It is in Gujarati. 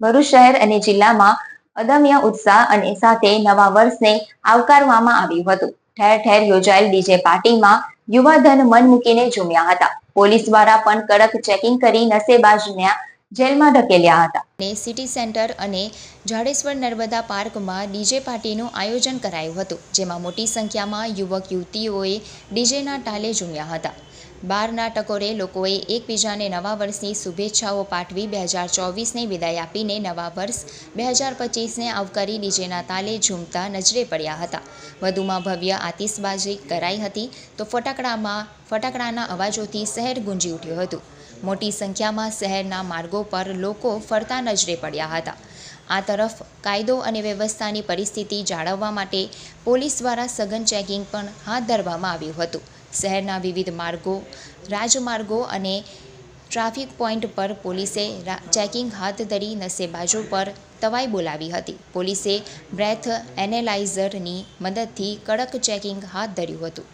ભરૂચ શહેર અને જિલ્લામાં અદમ્ય ઉત્સાહ અને સાથે નવા વર્ષને આવકારવામાં આવ્યું હતું. ઠેર ઠેર યોજાયેલ ડીજે પાર્ટીમાં યુવાધન મન મૂકીને ઝૂમ્યા હતા. પોલીસ દ્વારા પણ કડક ચેકિંગ કરી નશેબાજને જેલમાં ધકેલ્યા હતા. ને સિટી સેન્ટર અને જાડેશ્વર નર્મદા પાર્કમાં ડીજે પાર્ટીનું આયોજન કરાયું હતું, જેમાં મોટી સંખ્યામાં યુવક યુવતીઓએ ડીજેના તાલે ઝૂમ્યા હતા. બારના ટકોરે લોકોએ એકબીજાને નવા વર્ષની શુભેચ્છાઓ પાઠવી બે હજાર ચોવીસને વિદાય આપીને નવા વર્ષ બે હજાર પચીસને આવકારી ડીજેના તાલે ઝૂમતા નજરે પડ્યા હતા. વધુમાં ભવ્ય આતિશબાજી કરાઈ હતી તો ફટાકડામાં, ફટાકડાના અવાજોથી શહેર ગુંજી ઉઠ્યું હતું. મોટી સંખ્યામાં શહેરના માર્ગો પર લોકો ફરતા નજરે પડ્યા હતા. આ તરફ કાયદો અને વ્યવસ્થાની પરિસ્થિતિ જાળવવા માટે પોલીસ દ્વારા સઘન ચેકિંગ પણ હાથ ધરવામાં આવ્યું હતું. શહેરના વિવિધ માર્ગો, રાજમાર્ગો અને ટ્રાફિક પોઈન્ટ પર પોલીસે ચેકિંગ હાથ ધરી નશેબાજો પર તવાઈ બોલાવી હતી. પોલીસે બ્રેથ એનેલાઇઝરની મદદથી કડક ચેકિંગ હાથ ધર્યું હતું.